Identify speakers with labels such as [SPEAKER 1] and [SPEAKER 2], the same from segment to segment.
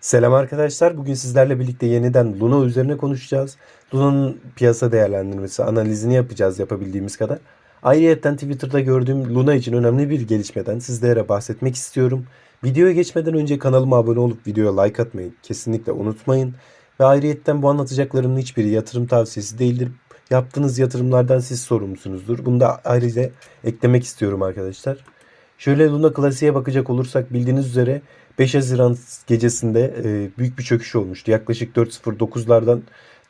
[SPEAKER 1] Selam arkadaşlar. Bugün sizlerle birlikte yeniden Luna üzerine konuşacağız. Luna'nın piyasa değerlendirmesi, analizini yapacağız yapabildiğimiz kadar. Ayrıca Twitter'da gördüğüm Luna için önemli bir gelişmeden sizlere bahsetmek istiyorum. Videoya geçmeden önce kanalıma abone olup videoya like atmayı kesinlikle unutmayın. Ve ayrıyetten bu anlatacaklarımın hiçbiri yatırım tavsiyesi değildir. Yaptığınız yatırımlardan siz sorumlusunuzdur. Bunu da ayrıca eklemek istiyorum arkadaşlar. Şöyle Luna Klasiğe bakacak olursak bildiğiniz üzere 5 Haziran gecesinde e, büyük bir çöküş olmuştu. Yaklaşık 4.09'lardan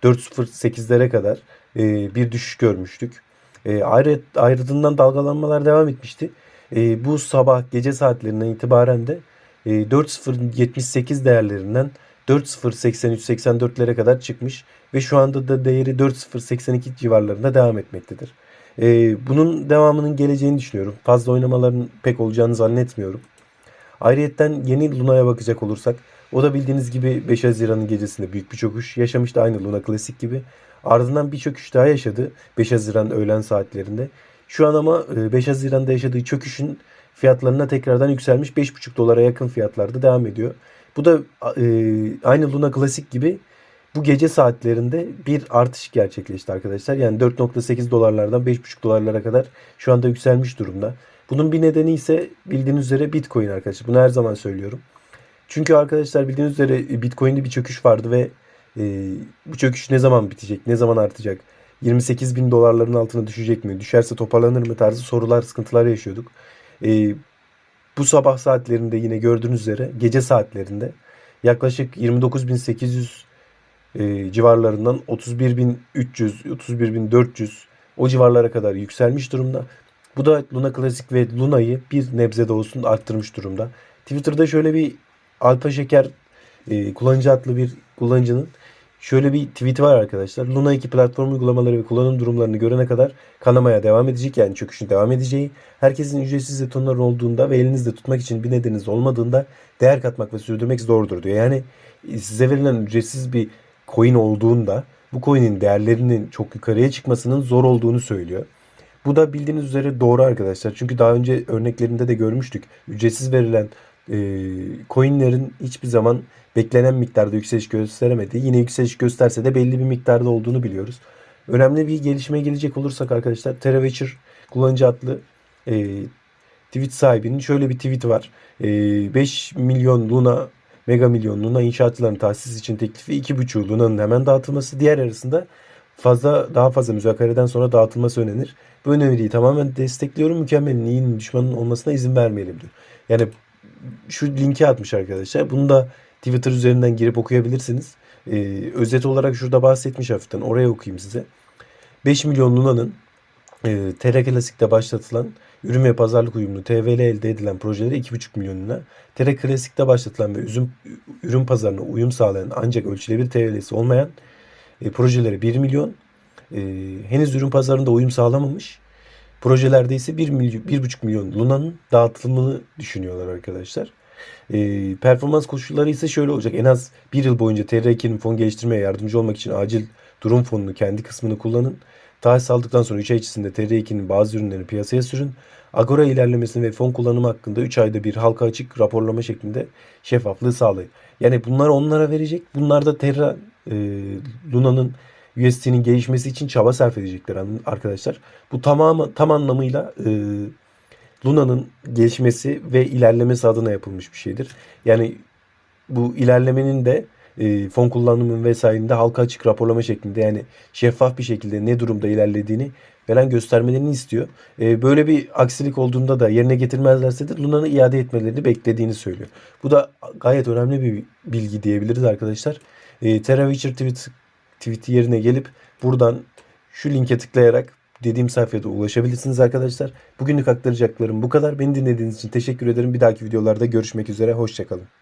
[SPEAKER 1] 4.08'lere kadar e, bir düşüş görmüştük. E, ayrı, ayrıldığından dalgalanmalar devam etmişti. E, bu sabah gece saatlerinden itibaren de e, 4.078 değerlerinden 4.083-84'lere kadar çıkmış ve şu anda da değeri 4.082 civarlarında devam etmektedir. E, bunun devamının geleceğini düşünüyorum. Fazla oynamaların pek olacağını zannetmiyorum. Ayrıyetten yeni Luna'ya bakacak olursak o da bildiğiniz gibi 5 Haziran'ın gecesinde büyük bir çöküş yaşamıştı aynı Luna Klasik gibi. Ardından bir çöküş daha yaşadı 5 Haziran öğlen saatlerinde. Şu an ama e, 5 Haziran'da yaşadığı çöküşün fiyatlarına tekrardan yükselmiş 5,5 dolara yakın fiyatlarda devam ediyor. Bu da e, aynı Luna Klasik gibi bu gece saatlerinde bir artış gerçekleşti arkadaşlar. Yani 4.8 dolarlardan 5.5 dolarlara kadar şu anda yükselmiş durumda. Bunun bir nedeni ise bildiğiniz üzere Bitcoin arkadaşlar. Bunu her zaman söylüyorum. Çünkü arkadaşlar bildiğiniz üzere Bitcoin'de bir çöküş vardı ve e, bu çöküş ne zaman bitecek, ne zaman artacak, 28 bin dolarların altına düşecek mi, düşerse toparlanır mı tarzı sorular, sıkıntılar yaşıyorduk. E, bu sabah saatlerinde yine gördüğünüz üzere gece saatlerinde yaklaşık 29.800 e, civarlarından 31.300, 31.400 o civarlara kadar yükselmiş durumda. Bu da Luna Classic ve Luna'yı bir nebze de olsun arttırmış durumda. Twitter'da şöyle bir Alpa Şeker e, kullanıcı adlı bir kullanıcının şöyle bir tweet var arkadaşlar. Luna 2 platform uygulamaları ve kullanım durumlarını görene kadar kanamaya devam edecek yani çöküşün devam edeceği. Herkesin ücretsiz jetonlar olduğunda ve elinizde tutmak için bir nedeniniz olmadığında değer katmak ve sürdürmek zordur diyor. Yani size verilen ücretsiz bir coin olduğunda bu coin'in değerlerinin çok yukarıya çıkmasının zor olduğunu söylüyor. Bu da bildiğiniz üzere doğru arkadaşlar. Çünkü daha önce örneklerinde de görmüştük. Ücretsiz verilen e, coinlerin hiçbir zaman beklenen miktarda yükseliş gösteremedi. Yine yükseliş gösterse de belli bir miktarda olduğunu biliyoruz. Önemli bir gelişmeye gelecek olursak arkadaşlar TerraWatcher kullanıcı adlı e, tweet sahibinin şöyle bir tweet var. E, 5 milyon Luna Mega milyon Luna inşaatçıların tahsis için teklifi 2,5 Luna'nın hemen dağıtılması. Diğer arasında fazla daha fazla müzakereden sonra dağıtılması önerir. Bu öneriyi tamamen destekliyorum. Mükemmelin iyinin düşmanın olmasına izin vermeyelim diyor. Yani şu linki atmış arkadaşlar. Bunu da Twitter üzerinden girip okuyabilirsiniz. Ee, özet olarak şurada bahsetmiş hafiften. Oraya okuyayım size. 5 milyon Luna'nın e, TR Classic'te başlatılan ürün ve pazarlık uyumlu TVL elde edilen projeleri 2,5 milyon lira. TR Classic'te başlatılan ve üzüm, ürün pazarına uyum sağlayan ancak ölçülebilir TVL'si olmayan e, projelere 1 milyon. E, henüz ürün pazarında uyum sağlamamış. Projelerde ise 1 milyon, 1,5 milyon Luna'nın dağıtılımını düşünüyorlar arkadaşlar. E, performans koşulları ise şöyle olacak. En az bir yıl boyunca TR2'nin fon geliştirmeye yardımcı olmak için acil durum fonunu kendi kısmını kullanın. Tahsis aldıktan sonra 3 ay içerisinde TR2'nin bazı ürünlerini piyasaya sürün. Agora ilerlemesini ve fon kullanımı hakkında 3 ayda bir halka açık raporlama şeklinde şeffaflığı sağlayın. Yani bunlar onlara verecek. Bunlar da Terra e, Luna'nın USD'nin gelişmesi için çaba sarf edecekler arkadaşlar. Bu tamamı tam anlamıyla e, Luna'nın gelişmesi ve ilerlemesi adına yapılmış bir şeydir. Yani bu ilerlemenin de e, fon kullanımının vesairinde halka açık raporlama şeklinde yani şeffaf bir şekilde ne durumda ilerlediğini falan göstermelerini istiyor. E, böyle bir aksilik olduğunda da yerine getirmezlerse de Luna'nı iade etmelerini beklediğini söylüyor. Bu da gayet önemli bir bilgi diyebiliriz arkadaşlar. E, Terra Witcher tweet, tweet yerine gelip buradan şu linke tıklayarak dediğim sayfaya da ulaşabilirsiniz arkadaşlar. Bugünlük aktaracaklarım bu kadar. Beni dinlediğiniz için teşekkür ederim. Bir dahaki videolarda görüşmek üzere. Hoşçakalın.